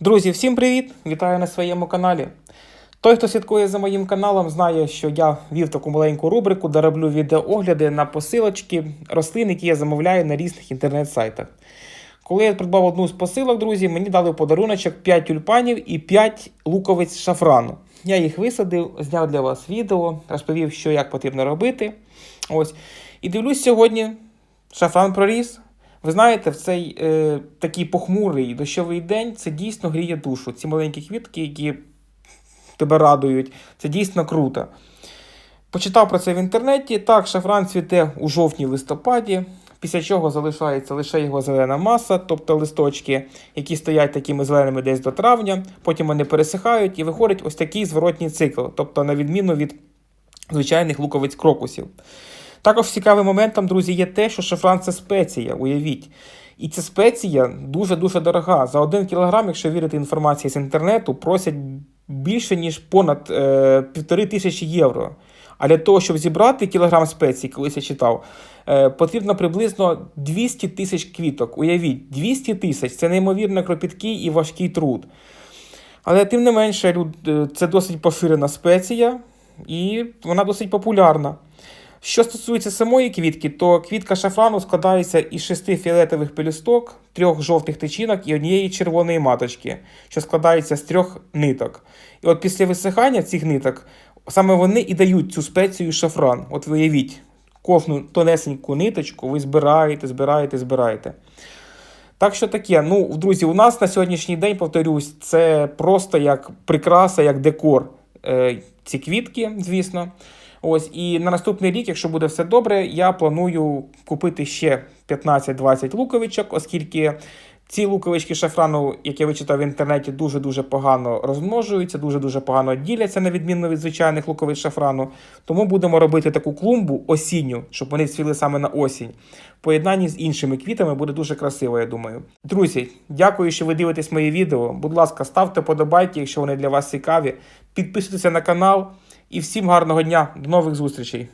Друзі, всім привіт! Вітаю на своєму каналі. Той, хто слідкує за моїм каналом, знає, що я вів таку маленьку рубрику, де роблю відеоогляди на посилочки рослин, які я замовляю на різних інтернет-сайтах. Коли я придбав одну з посилок, друзі, мені дали в подаруночок 5 тюльпанів і 5 луковиць шафрану. Я їх висадив, зняв для вас відео, розповів, що як потрібно робити. Ось. І дивлюсь сьогодні, шафран проріс. Ви знаєте, в цей е, такий похмурий дощовий день це дійсно гріє душу. Ці маленькі квітки, які тебе радують, це дійсно круто. Почитав про це в інтернеті. Так, шафран цвіте у жовтні-листопаді, після чого залишається лише його зелена маса, тобто листочки, які стоять такими зеленими десь до травня, потім вони пересихають і виходить ось такий зворотній цикл, тобто на відміну від звичайних луковиць крокусів. Також цікавим моментом, друзі, є те, що шафран це спеція, уявіть. І ця спеція дуже-дуже дорога. За один кілограм, якщо вірити інформації з інтернету, просять більше, ніж понад е, півтори тисячі євро. А для того, щоб зібрати кілограм спецій, колись я читав, е, потрібно приблизно 200 тисяч квіток. Уявіть, 200 тисяч це неймовірно кропіткий і важкий труд. Але тим не менше, е, це досить поширена спеція, і вона досить популярна. Що стосується самої квітки, то квітка шафрану складається із шести фіолетових пелюсток, трьох жовтих тичинок і однієї червоної маточки, що складається з трьох ниток. І от після висихання цих ниток саме вони і дають цю спецію шафран. От виявіть, кожну тонесеньку ниточку ви збираєте, збираєте, збираєте. Так що таке, ну, друзі, у нас на сьогоднішній день, повторюсь, це просто як прикраса, як декор. Е, ці квітки, звісно. Ось, і на наступний рік, якщо буде все добре, я планую купити ще 15-20 луковичок, оскільки ці луковички шафрану, які я вичитав в інтернеті, дуже-дуже погано розмножуються, дуже-дуже погано діляться, на відміну від звичайних луковиць шафрану. Тому будемо робити таку клумбу осінню, щоб вони цвіли саме на осінь. В поєднанні з іншими квітами буде дуже красиво, я думаю. Друзі, дякую, що ви дивитесь мої відео. Будь ласка, ставте подобайки, якщо вони для вас цікаві. Підписуйтеся на канал. І всім гарного дня, до нових зустрічей!